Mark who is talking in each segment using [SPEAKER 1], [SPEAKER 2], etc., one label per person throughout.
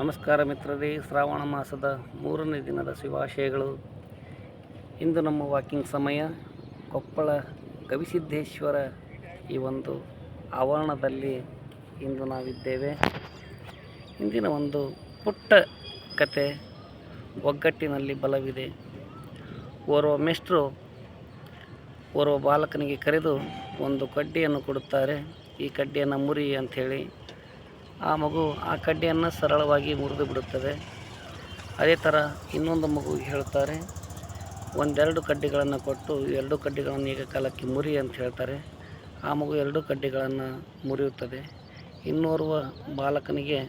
[SPEAKER 1] ನಮಸ್ಕಾರ ಮಿತ್ರರೇ, ಶ್ರಾವಣ ಮಾಸದ ಮೂರನೇ ದಿನದ ಶಿವಾಶಯಗಳು ಇಂದು ನಮ್ಮ ವಾಕಿಂಗ್ ಸಮಯ, ಕೊಪ್ಪಳ ಗವಿಸಿದ್ದೇಶ್ವರ ಈ ಒಂದು ಆವರಣದಲ್ಲಿ ಇಂದು ನಾವಿದ್ದೇವೆ. ಇಂದಿನ ಒಂದು ಪುಟ್ಟ ಕತೆ ಒಗ್ಗಟ್ಟಿನಲ್ಲಿ ಬಲವಿದೆ. ಓರ್ವ ಮೆಸ್ಟ್ರು ಓರ್ವ ಬಾಲಕನಿಗೆ ಕರೆದು ಒಂದು ಕಡ್ಡಿಯನ್ನು ಕೊಡುತ್ತಾರೆ. ಈ ಕಡ್ಡಿಯನ್ನು ಮುರಿ ಅಂಥೇಳಿ ಆ ಮಗು ಆ ಕಡ್ಡಿಯನ್ನು ಸರಳವಾಗಿ ಮುರಿದು ಬಿಡುತ್ತದೆ. ಅದೇ ಥರ ಇನ್ನೊಂದು ಮಗು ಹೇಳ್ತಾರೆ, ಒಂದೆರಡು ಕಡ್ಡಿಗಳನ್ನು ಕೊಟ್ಟು ಎರಡು ಕಡ್ಡಿಗಳನ್ನು ಈಗ ಕಾಲಕ್ಕೆ ಮುರಿ ಅಂತ ಹೇಳ್ತಾರೆ. ಆ ಮಗು ಎರಡು ಕಡ್ಡಿಗಳನ್ನು ಮುರಿಯುತ್ತದೆ. ಇನ್ನೋರ್ವ ಬಾಲಕನಿಗೆ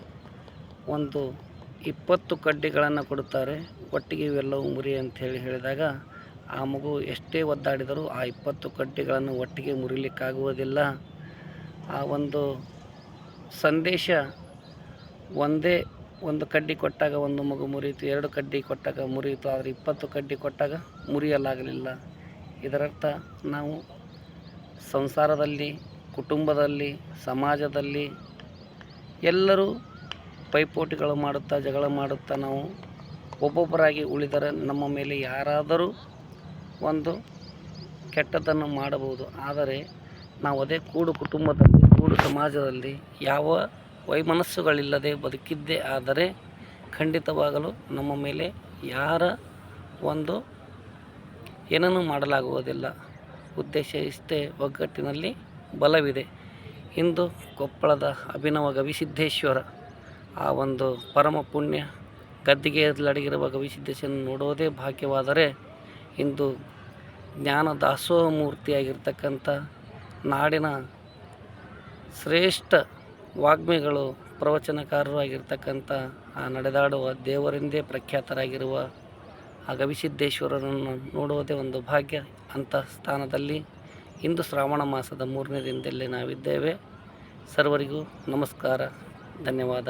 [SPEAKER 1] ಒಂದು ಇಪ್ಪತ್ತು ಕಡ್ಡಿಗಳನ್ನು ಕೊಡುತ್ತಾರೆ. ಒಟ್ಟಿಗೆ ಇವೆಲ್ಲವೂ ಮುರಿ ಅಂತ ಹೇಳಿ ಹೇಳಿದಾಗ ಆ ಮಗು ಎಷ್ಟೇ ಒದ್ದಾಡಿದರೂ ಆ ಇಪ್ಪತ್ತು ಕಡ್ಡಿಗಳನ್ನು ಒಟ್ಟಿಗೆ ಮುರಿಲಿಕ್ಕಾಗುವುದಿಲ್ಲ. ಆ ಒಂದು ಸಂದೇಶ ಒಂದೇ ಒಂದು ಕಡ್ಡಿ ಕೊಟ್ಟಾಗ ಒಂದು ಮಗು ಮುರಿಯಿತು, ಎರಡು ಕಡ್ಡಿ ಕೊಟ್ಟಾಗ ಮುರಿಯಿತು, ಆದರೆ ಇಪ್ಪತ್ತು ಕಡ್ಡಿ ಕೊಟ್ಟಾಗ ಮುರಿಯಲಾಗಲಿಲ್ಲ. ಇದರರ್ಥ ನಾವು ಸಂಸಾರದಲ್ಲಿ, ಕುಟುಂಬದಲ್ಲಿ, ಸಮಾಜದಲ್ಲಿ ಎಲ್ಲರೂ ಪೈಪೋಟಿಗಳು ಮಾಡುತ್ತಾ, ಜಗಳ ಮಾಡುತ್ತಾ ನಾವು ಒಬ್ಬೊಬ್ಬರಾಗಿ ಉಳಿದರೆ ನಮ್ಮ ಮೇಲೆ ಯಾರಾದರೂ ಒಂದು ಕೆಟ್ಟದ್ದನ್ನು ಮಾಡಬಹುದು. ಆದರೆ ನಾವು ಅದೇ ಕೂಡು ಕುಟುಂಬದಲ್ಲಿ, ಕೂಡು ಸಮಾಜದಲ್ಲಿ ಯಾವ ವೈಮನಸ್ಸುಗಳಿಲ್ಲದೆ ಬದುಕಿದ್ದೇ ಆದರೆ ಖಂಡಿತವಾಗಲು ನಮ್ಮ ಮೇಲೆ ಯಾರ ಒಂದು ಏನನ್ನೂ ಮಾಡಲಾಗುವುದಿಲ್ಲ. ಉದ್ದೇಶ ಇಷ್ಟೇ, ಒಗ್ಗಟ್ಟಿನಲ್ಲಿ ಬಲವಿದೆ. ಇಂದು ಕೊಪ್ಪಳದ ಅಭಿನವ ಗವಿಸಿದ್ದೇಶ್ವರ, ಆ ಒಂದು ಪರಮ ಪುಣ್ಯ ಗದ್ದಿಗೆಯಲ್ಲಡಗಿರುವ ಗವಿಸಿದ್ದೇಶನ ನೋಡುವುದೇ ಭಾಗ್ಯವಾದರೆ ಇಂದು ಜ್ಞಾನ ದಾಸೋಹ ಮೂರ್ತಿಯಾಗಿರ್ತಕ್ಕಂಥ ನಾಡಿನ ಶ್ರೇಷ್ಠ ವಾಗ್ಮಿಗಳು ಪ್ರವಚನಕಾರರು ಆಗಿರ್ತಕ್ಕಂಥ ಆ ನಡೆದಾಡುವ ದೇವರೆಂದೇ ಪ್ರಖ್ಯಾತರಾಗಿರುವ ಆ ಗವಿಸಿದ್ದೇಶ್ವರರನ್ನು ನೋಡುವುದೇ ಒಂದು ಭಾಗ್ಯ. ಅಂಥ ಸ್ಥಾನದಲ್ಲಿ ಇಂದು ಶ್ರಾವಣ ಮಾಸದ ಮೂರನೇ ದಿನದಲ್ಲಿ ನಾವಿದ್ದೇವೆ. ಸರ್ವರಿಗೂ ನಮಸ್ಕಾರ, ಧನ್ಯವಾದ.